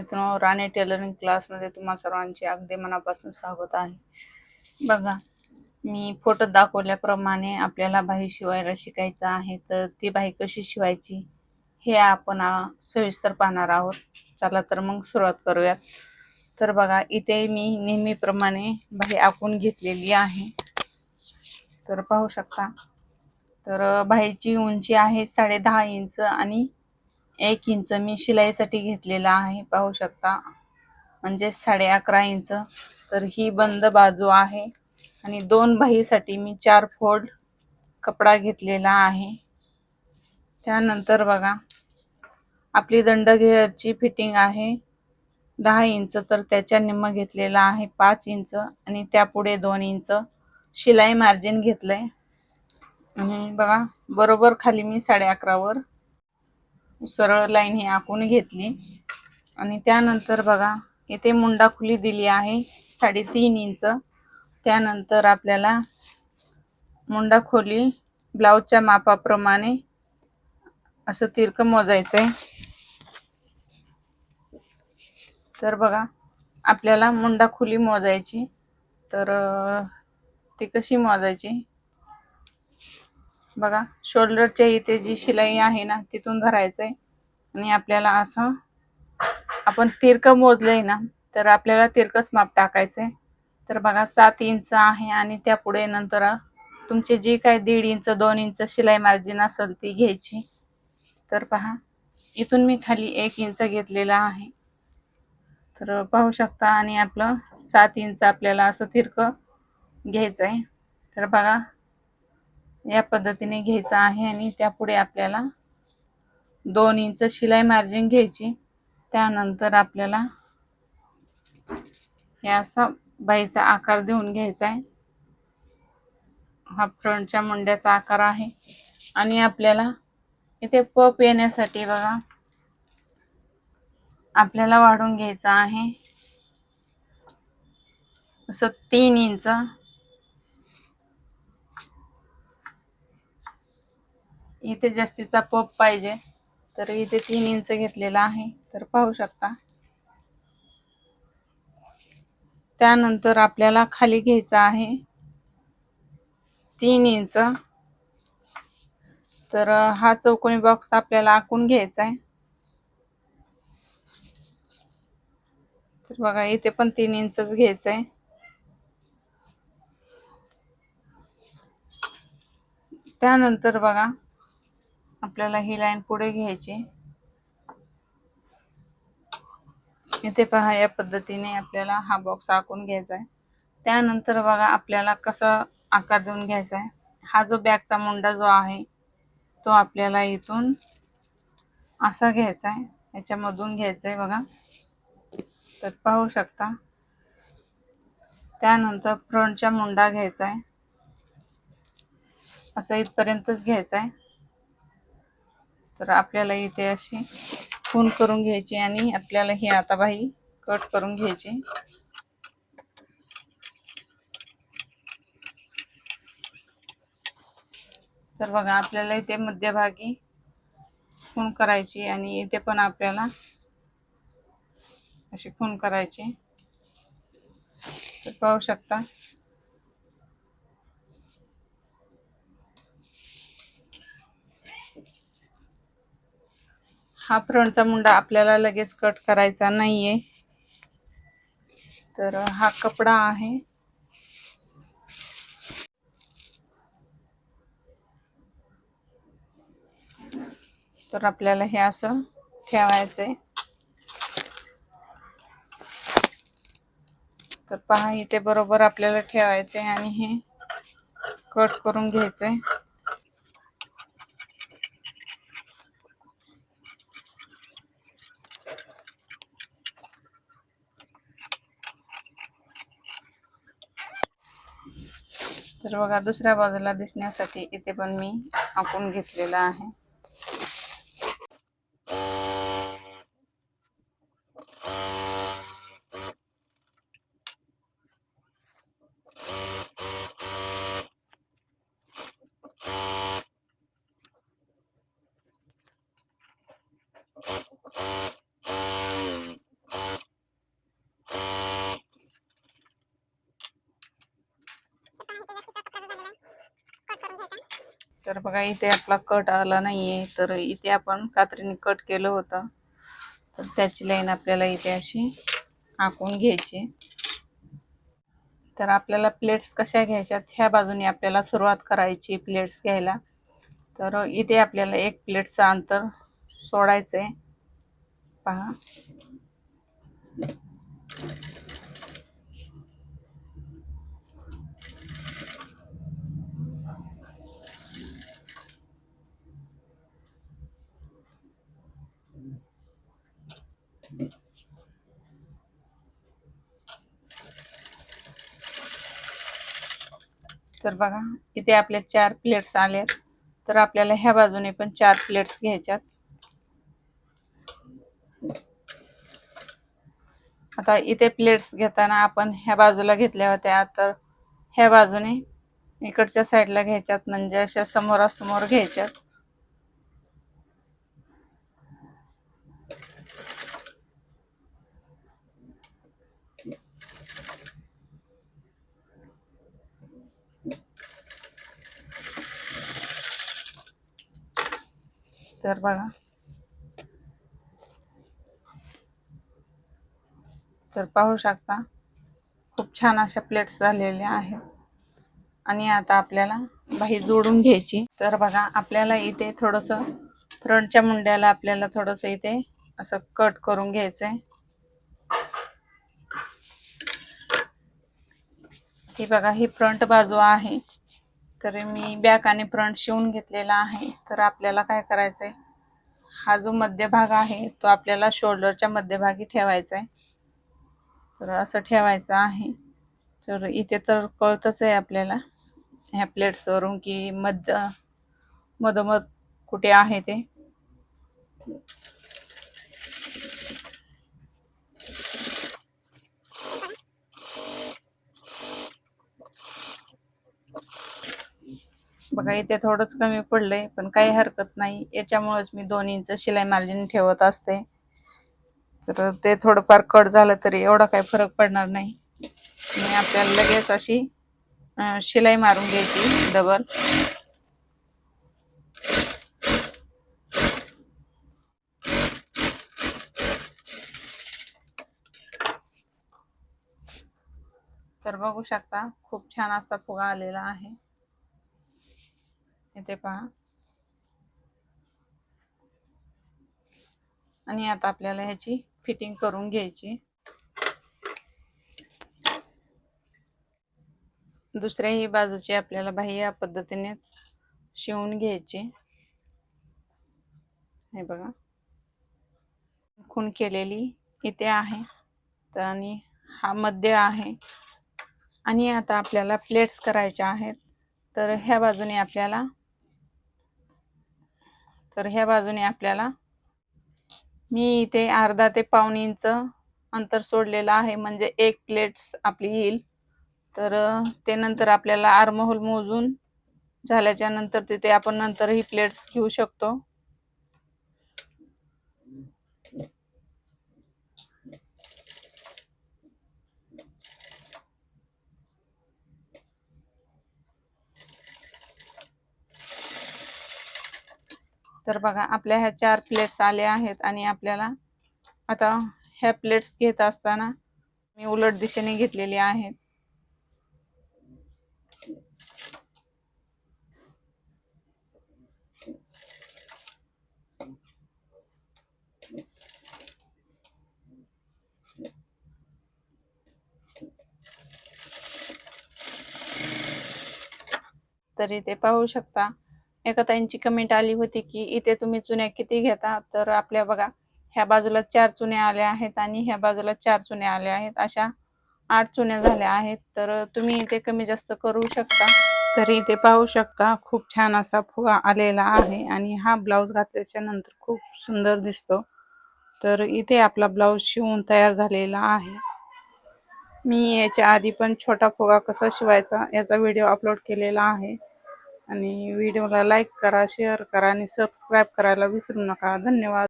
मित्रांनो राणे टेलरिंग क्लासमध्ये तुम्हा सर्वांचे अगदी मनापासून स्वागत आहे. बघा मी फोटो दाखवल्याप्रमाणे आपल्याला बाही शिवायला शिकायचं आहे तर ती बाही कशी शिवायची हे आपण सविस्तर पाहणार आहोत. चला तर मग सुरुवात करूयात. तर बघा इथे मी नेहमीप्रमाणे बाही आखून घेतलेली आहे. तर पाहू शकता. तर बाहीची उंची आहे साडे दहा इंच आणि एक इंच मी शिलाईसाठी घेतलेला आहे पाहू शकता. म्हणजे साडे अकरा इंच. तर ही बंद बाजू आहे. आणि दोन बाहीसाठी मी चार फोल्ड कपडा घेतलेला आहे. त्यानंतर बघा आपली दंडघेरची फिटिंग आहे. दहा इंच तर त्याच्या निम्म घेतलेला आहे पाच इंच. आणि त्यापुढे दोन इंच शिलाई मार्जिन घेतलंय. आणि बघा बरोबर खाली मी साडे अकरावर सरळ लाईन ही आखून घेतली. आणि त्यानंतर बघा इथे मुंडा खुली दिली आहे साडेतीन इंच. त्यानंतर आपल्याला मुंडा खोली ब्लाऊजच्या मापाप्रमाणे असं तिरकं मोजायचं आहे तर बघा आपल्याला मुंडा खुली मोजायची. तर ती कशी मोजायची? बघा शोल्डरच्या इथे जी शिलाई आहे ना तिथून धरायचंय. आणि आपल्याला असं आपण तिरकं मोजलंय ना तर आपल्याला तिरकंच माप टाकायचंय. तर बघा सात इंच आहे आणि त्या पुढे नंतर तुमचे जे काय दीड इंच दोन इंच शिलाई मार्जिन असेल ती घ्यायची. तर पहा इथून मी खाली एक इंच घेतलेला आहे. तर पाहू शकता आणि आपलं सात इंच आपल्याला असं तिरकं घ्यायचं आहे तर बघा या पद्धतीने घ्यायचा आहे आणि त्यापुढे आपल्याला दोन इंच शिलाई मार्जिन घ्यायची. त्यानंतर आपल्याला हे असा बाईचा आकार देऊन घ्यायचा आहे. हा फ्रंटच्या मुंड्याचा आकार आहे. आणि आपल्याला इथे पप येण्यासाठी बघा आपल्याला वाढून घ्यायचा आहे. असं तीन इंच इथे जास्तीचा पप पाहिजे. तर इथे तीन इंच घेतलेला आहे. तर पाहू शकता. त्यानंतर आपल्याला खाली घ्यायचा आहे. तीन इंच. तर हा चौकोनी बॉक्स आपल्याला आखून घ्यायचा आहे. तर बघा इथे पण तीन इंचच घ्यायचं आहे त्यानंतर बघा आपल्याला ही लाईन पुढे घ्यायची. इथे पहा या पद्धतीने आपल्याला हा बॉक्स आखून घ्यायचा आहे. त्यानंतर बघा आपल्याला कसा आकार देऊन घ्यायचा आहे. हा जो बॅगचा मुंडा जो आहे तो आपल्याला इथून असा घ्यायचा आहे. याच्यामधून घ्यायचा आहे बघा. तर पाहू शकता. त्यानंतर फ्रंटचा मुंडा घ्यायचा आहे. असं इथपर्यंतच घ्यायचा आहे. तर आपल्याला इथे अशी खून करून घ्यायची आणि आपल्याला ही आता बाही कट करून घ्यायची. तर बघा आपल्याला इथे मध्यभागी खून करायची आणि इथे पण आपल्याला अशी खून करायची. तर पाहू शकता. हा फ्रंटचा मुंडा आपल्याला लगेच कट करायचा नाहीये. तर हा कपडा आहे. तर आपल्याला हे असं ठेवायचंय. तर पहा इथे बरोबर आपल्याला ठेवायचंय आणि हे कट करून घ्यायचंय. तर बघा दुसऱ्या बाजूला दिसण्यासाठी इथे पण मी आखून घेतलेला आहे. तर बघा इथे आपला कट आला नाहीये. तर इथे आपण कात्रीने कट केलं होतं. तर त्याची लाईन आपल्याला इथे अशी आखून घ्यायची. तर आपल्याला प्लेट्स कशा घ्यायच्यात? ह्या बाजूने आपल्याला सुरुवात करायची प्लेट्स घ्यायला. तर इथे आपल्याला एक प्लेटचं अंतर सोडायचं आहे पहा. तर बघा इथे आपल्या चार प्लेट्स आल्यात तर आपल्याला ह्या बाजूने पण चार प्लेट्स घ्यायच्यात. आता इथे प्लेट्स घेताना आपण ह्या बाजूला घेतल्या होत्या तर ह्या बाजूने इकडच्या साईडला घ्यायच्यात. म्हणजे अशा समोरासमोर घ्यायच्यात. तर बघा. तर पाहू शकता खूप छान अशा प्लेट्स झालेल्या आहेत. आणि आता आपल्याला बाही जोडून घ्यायची. तर बघा आपल्याला इथे थोडंसं फ्रंटच्या मुंड्याला आपल्याला थोडंसं इथे असं कट करून घ्यायचंय. ही बघा ही फ्रंट बाजू आहे. तर मी बॅक आणि फ्रंट शिवून घेतलेला आहे. तर आपल्याला काय करायचंय? हा जो मध्यभाग आहे तो आपल्याला शोल्डरच्या मध्यभागी ठेवायचा आहे तर असं ठेवायचं आहे. तर इथे तर कळतच आहे आपल्याला. ह्या प्लेट्सवरून की मध्य मधोमध कुठे आहे ते. बघा इथे थोडंच कमी पडलंय पण काही हरकत नाही. याच्यामुळेच मी दोन इंच शिलाई मार्जिन ठेवत असते. तर ते थोडंफार कट झालं तरी एवढा काही फरक पडणार नाही. आणि आपल्याला लगेच अशी शिलाई मारून घ्यायची डबल तर बघू शकता खूप छान असा फुगा आलेला आहे. इथे पहा. आणि आता आपल्याला ह्याची फिटिंग करून घ्यायची. दुसऱ्याही बाजूची आपल्याला बाह्य या पद्धतीनेच शिवून घ्यायची. हे बघा. खून केलेली इथे आहे. तर आणि हा मध्य आहे. आणि आता आपल्याला प्लेट्स करायच्या आहेत. तर ह्या बाजूने आपल्याला तर ह्या बाजूने आपल्याला मी इथे अर्धा ते पाऊन इंच अंतर सोडलेलं आहे. म्हणजे एक प्लेट्स आपली येईल. तर ते नंतर आपल्याला आर्महोल मोजून झाल्याच्यानंतर तिथे आपण नंतर ही प्लेट्स घेऊ शकतो. तर बघा आपल्या ह्या चार प्लेट्स आल्या आहेत आणि आपल्याला आता ह्या प्लेट्स घेत असताना मी उलट दिशेने घेतलेली आहेत. तरी ते पाहू शकता. एका ताईंची कमेंट आली होती की इथे तुम्ही चुन्या किती घेता? तर आपल्या बघा ह्या बाजूला चार चुन्या आल्या आहेत आणि ह्या बाजूला चार चुन्या आल्या आहेत. अशा आठ चुन्या झाल्या आहेत. तर तुम्ही इथे कमी जास्त करू शकता. तर इथे पाहू शकता खूप छान असा फुगा आलेला आहे आणि हा ब्लाऊज घातल्याच्या नंतर खूप सुंदर दिसतो. तर इथे आपला ब्लाऊज शिवून तयार झालेला आहे. मी याच्या आधी पण छोटा फुगा कसा शिवायचा याचा व्हिडिओ अपलोड केलेला आहे. आणि व्हिडिओला लाईक करा शेअर करा आणि सबस्क्राईब करायला विसरू नका. धन्यवाद.